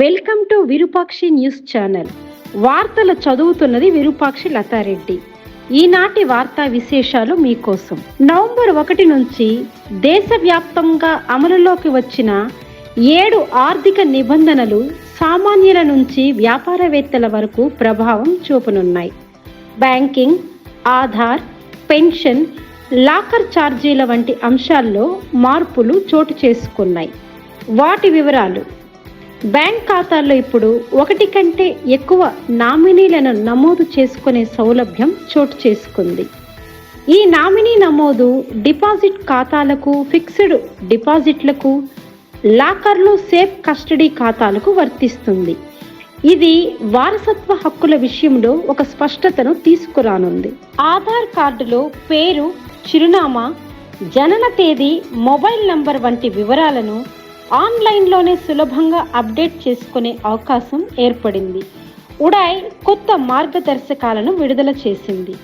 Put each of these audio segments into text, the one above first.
Welcome to Virupakshi news channel. వార్తలు చదువుతున్నది విరూపాక్షి లతారెడ్డి. ఈనాటి వార్తా విశేషాలు మీకోసం. నవంబర్ ఒకటి నుంచి దేశవ్యాప్తంగా అమలులోకి వచ్చిన ఏడు ఆర్థిక నిబంధనలు సామాన్యుల నుంచి వ్యాపారవేత్తల వరకు ప్రభావం చూపనున్నాయి. బ్యాంకింగ్ ఆధార్ పెన్షన్ లాకర్ ఛార్జీల వంటి అంశాల్లో మార్పులు చోటు చేసుకున్నాయి. వాటి వివరాలు బ్యాంక్ ఖాతాల్లో ఇప్పుడు ఒకటి కంటే ఎక్కువ నామినీలను నమోదు చేసుకునే సౌలభ్యం చోటు చేసుకుంది. ఈ నామినీ నమోదు డిపాజిట్ ఖాతాలకు ఫిక్స్డ్ డిపాజిట్లకు లాకర్లు సేఫ్ కస్టడీ ఖాతాలకు వర్తిస్తుంది. ఇది వారసత్వ హక్కుల విషయంలో ఒక స్పష్టతను తీసుకురానుంది. ఆధార్ కార్డులో పేరు చిరునామా జనన తేదీ మొబైల్ నంబర్ వంటి వివరాలను ఆన్లైన్లోనే సులభంగా అప్డేట్ చేసుకునే అవకాశం ఏర్పడింది. ఉడాయ్ కొత్త మార్గదర్శకాలను విడుదల చేసింది.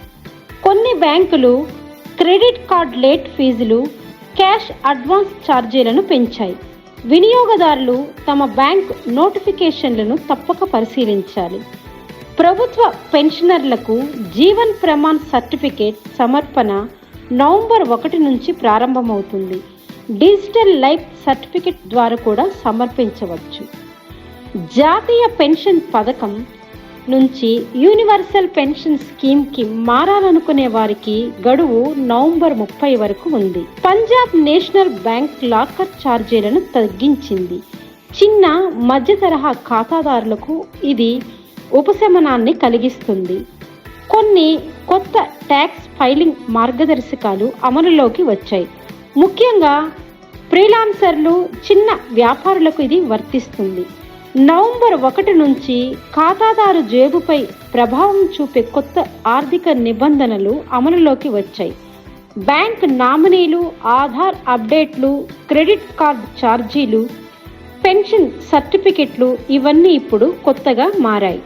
కొన్ని బ్యాంకులు క్రెడిట్ కార్డ్ లేట్ ఫీజులు క్యాష్ అడ్వాన్స్ ఛార్జీలను పెంచాయి. వినియోగదారులు తమ బ్యాంక్ నోటిఫికేషన్లను తప్పక పరిశీలించాలి. ప్రభుత్వ పెన్షనర్లకు జీవన్ ప్రమాణ్ సర్టిఫికేట్ సమర్పణ నవంబర్ ఒకటి నుంచి ప్రారంభమవుతుంది. డిజిటల్ లైఫ్ సర్టిఫికెట్ ద్వారా కూడా సమర్పించవచ్చు. జాతీయ పెన్షన్ పథకం నుంచి యూనివర్సల్ పెన్షన్ స్కీమ్కి మారాలనుకునే వారికి గడువు నవంబర్ ముప్పై వరకు ఉంది. పంజాబ్ నేషనల్ బ్యాంక్ లాకర్ ఛార్జీలను తగ్గించింది. చిన్న మధ్య తరహా ఖాతాదారులకు ఇది ఉపశమనాన్ని కలిగిస్తుంది. కొన్ని కొత్త ట్యాక్స్ ఫైలింగ్ మార్గదర్శకాలు అమలులోకి వచ్చాయి. ముఖ్యంగా ఫ్రీలాన్సర్లు చిన్న వ్యాపారులకు ఇది వర్తిస్తుంది. నవంబర్ ఒకటి నుంచి ఖాతాదారు జేబుపై ప్రభావం చూపే కొత్త ఆర్థిక నిబంధనలు అమలులోకి వచ్చాయి. బ్యాంక్ నామినీలు ఆధార్ అప్డేట్లు క్రెడిట్ కార్డ్ ఛార్జీలు పెన్షన్ సర్టిఫికెట్లు ఇవన్నీ ఇప్పుడు కొత్తగా మారాయి.